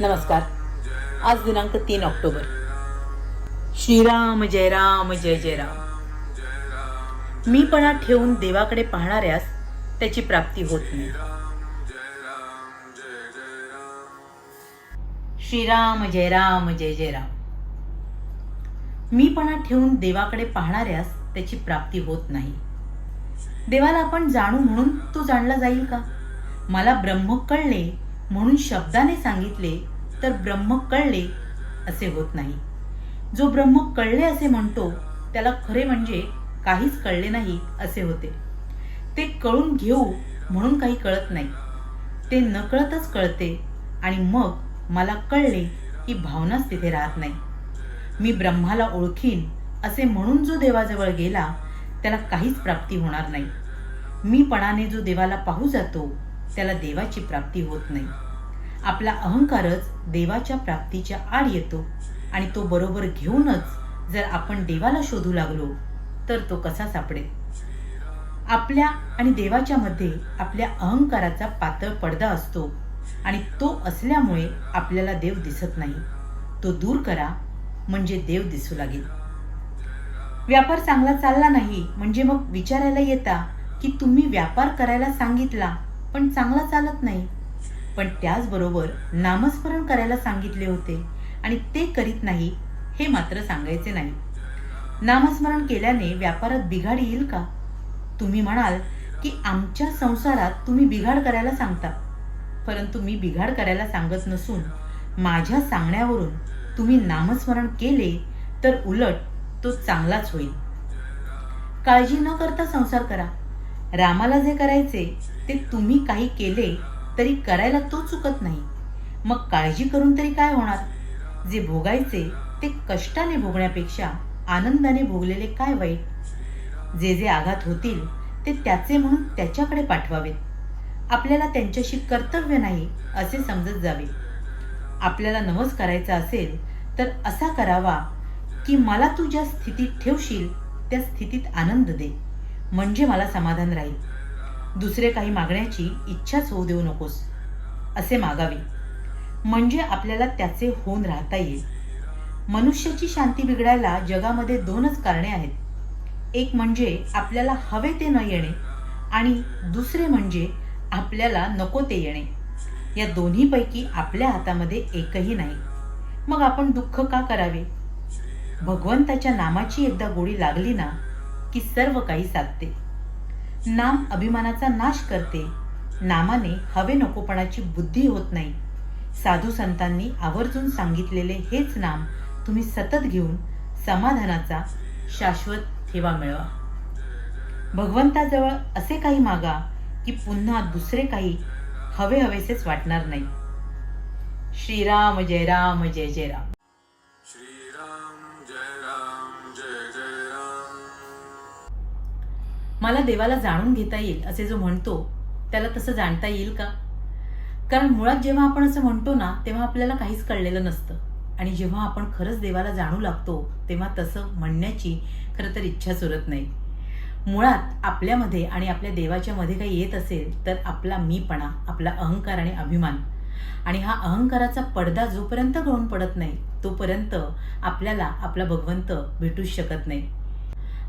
नमस्कार. आज दिनांक तीन ऑक्टोबर. श्रीराम जय राम जय जय राम. मीपणा ठेवून देवाकडे पाहणाऱ्यास त्याची प्राप्ती होत नाही. श्रीराम जय राम जय जय राम. मीपणा ठेवून देवाकडे पाहणाऱ्यास त्याची प्राप्ती होत नाही. देवाला आपण जाणू म्हणून तो जाणला जाईल का? मला ब्रह्म कळले म्हणून शब्दाने सांगितले तर ब्रह्म कळले असे होत नाही. जो ब्रह्म कळले असे म्हणतो त्याला खरे म्हणजे काहीच कळले नाही असे होते. ते कळून घेऊ म्हणून काही कळत नाही. ते नकळतच कळते आणि मग मला कळले की भावनाच तिथे राहत नाही. मी ब्रह्माला ओळखीन असे म्हणून जो देवाजवळ गेला त्याला काहीच प्राप्ती होणार नाही. मीपणाने जो देवाला पाहू जातो त्याला देवाची प्राप्ती होत नाही. आपला अहंकारच देवाच्या प्राप्तीच्या आड येतो आणि तो बरोबर घेऊनच जर आपण देवाला शोधू लागलो तर तो कसा सापडेल? आपल्या आणि देवाच्या मध्ये आपल्या अहंकाराचा पातळ पडदा असतो आणि तो असल्यामुळे आपल्याला देव दिसत नाही. तो दूर करा म्हणजे देव दिसू लागेल. व्यापार चांगला चालला नाही म्हणजे मग विचारायला येता की तुम्ही व्यापार करायला सांगितला पण चांगला चालत नाही. पण त्याचबरोबर नामस्मरण करायला सांगितले होते आणि ते करीत नाही हे मात्र सांगायचे नाही. नामस्मरण केल्याने व्यापारात बिघाड येईल का? तुम्ही म्हणाल की आमच्या संसारात तुम्ही बिघाड करायला सांगता. परंतु मी बिघाड करायला सांगत नसून माझ्या सांगण्यावरून तुम्ही नामस्मरण केले तर उलट तो चांगलाच होईल. काळजी न करता संसार करा. रामाला जे करायचे ते तुम्ही काही केले तरी करायला तो चुकत नाही. मग काळजी करून तरी काय होणार? जे भोगायचे ते कष्टाने भोगण्यापेक्षा आनंदाने भोगलेले काय वाईट? जे जे आघात होतील ते त्याचे म्हणून त्याच्याकडे पाठवावेत. आपल्याला त्यांच्याशी कर्तव्य नाही असे समजत जावे. आपल्याला नवस करायचा असेल तर असा करावा की मला तू ज्या स्थितीत ठेवशील त्या स्थितीत आनंद दे. म्हणजे मला समाधान राहील. दुसरे काही मागण्याची इच्छाच होऊ देऊ नकोस असे मागावे. म्हणजे आपल्याला त्याचे होऊन राहता येईल. मनुष्याची शांती बिघडायला जगामध्ये दोनच कारणे आहेत. एक म्हणजे आपल्याला हवे ते न येणे आणि दुसरे म्हणजे आपल्याला नको ते येणे. या दोन्हीपैकी आपल्या हातामध्ये एकही नाही. मग आपण दुःख का करावे? भगवंताच्या नामाची एकदा गोडी लागली ना की सर्व काही साधते नाम अभिमानाचा नाश करते. नामाने हवे नकोपणाची बुद्धी होत नाही. साधू संतांनी आवर्जून सांगितलेले हेच नाम तुम्ही सतत घेऊन समाधानाचा शाश्वत ठेवा मिळवा. भगवंताजवळ असे काही मागा की पुन्हा दुसरे काही हवे हवेसेच वाटणार नाही. श्रीराम जय राम जय जय राम. मला देवाला जाणून घेता येईल असे जो म्हणतो त्याला तसं जाणता येईल का? कारण मुळात जेव्हा आपण असं म्हणतो ना तेव्हा आपल्याला काहीच कळलेलं नसतं. आणि जेव्हा आपण खरंच देवाला जाणू लागतो तेव्हा तसं म्हणण्याची खरं तर इच्छा सुरत नाही. मुळात आपल्यामध्ये आणि आपल्या देवाच्या मध्ये काही येत असेल तर आपला मीपणा आपला अहंकार आणि अभिमान. आणि हा अहंकाराचा पडदा जोपर्यंत गळून पडत नाही तोपर्यंत आपल्याला आपला भगवंत भेटूच शकत नाही.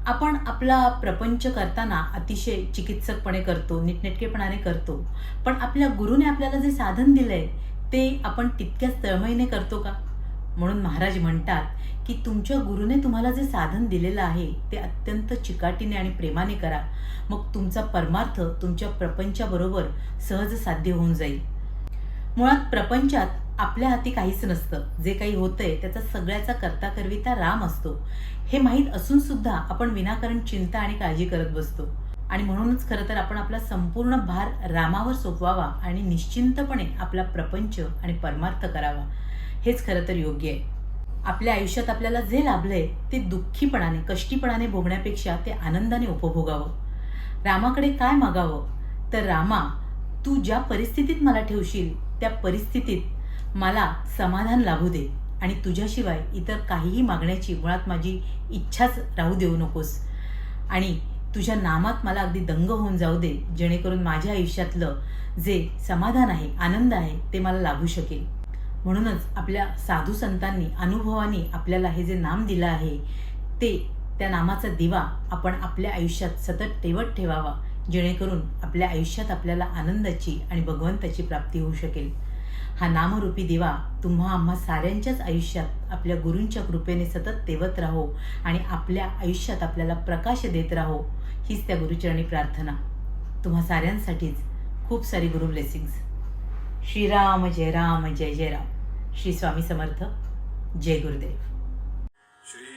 आपण आपला प्रपंच करताना अतिशय चिकित्सकपणे करतो नीटनेटकेपणाने करतो. पण आपल्या गुरुने आपल्याला जे साधन दिलंय ते आपण तितक्याच तळमळीने करतो का? म्हणून महाराज म्हणतात की तुमच्या गुरुने तुम्हाला जे साधन दिलेलं आहे ते अत्यंत चिकाटीने आणि प्रेमाने करा. मग तुमचा परमार्थ तुमच्या प्रपंचाबरोबर सहज साध्य होऊन जाईल. मुळात प्रपंचात आपल्या हाती काहीच नसतं. जे काही होतंय त्याचा सगळ्याचा करता करविता राम असतो. हे माहीत असून सुद्धा आपण विनाकारण चिंता आणि काळजी करत बसतो. आणि म्हणूनच खरं तर आपण आपला संपूर्ण भार रामावर सोपवावा आणि निश्चिंतपणे आपला प्रपंच आणि परमार्थ करावा. हेच खरं तर योग्य आहे. आपल्या आयुष्यात आपल्याला जे लाभलंय ते दुःखीपणाने कष्टीपणाने भोगण्यापेक्षा ते आनंदाने उपभोगावं. रामाकडे काय मागावं? तर रामा तू ज्या परिस्थितीत मला ठेवशील त्या परिस्थितीत मला समाधान लाभू दे आणि तुझ्याशिवाय इतर काहीही मागण्याची मुळात माझी इच्छाच राहू देऊ नकोस. आणि तुझ्या नामात मला अगदी दंग होऊन जाऊ दे जेणेकरून माझ्या आयुष्यातलं जे समाधान आहे आनंद आहे ते मला लाभू शकेल. म्हणूनच आपल्या साधू संतांनी अनुभवानी आपल्याला हे जे नाम दिलं आहे ते त्या नामाचा दिवा आपण आपल्या आयुष्यात सतत टेवत ठेवावा. जेणेकरून आपल्या आयुष्यात आपल्याला आनंदाची आणि भगवंताची प्राप्ती होऊ शकेल. हा नामरूपी दिवा तुम्हा आम्हा साऱ्यांच्याच आयुष्यात आपल्या गुरूंच्या कृपेने सतत तेवत राहो आणि आपल्या आयुष्यात आपल्याला प्रकाश देत राहो हीच त्या गुरुचरणी प्रार्थना. तुम्हा साऱ्यांसाठीच खूप सारी गुरु ब्लेसिंग्स श्रीराम जय राम जय जय राम श्री स्वामी समर्थ. जय गुरुदेव. श्री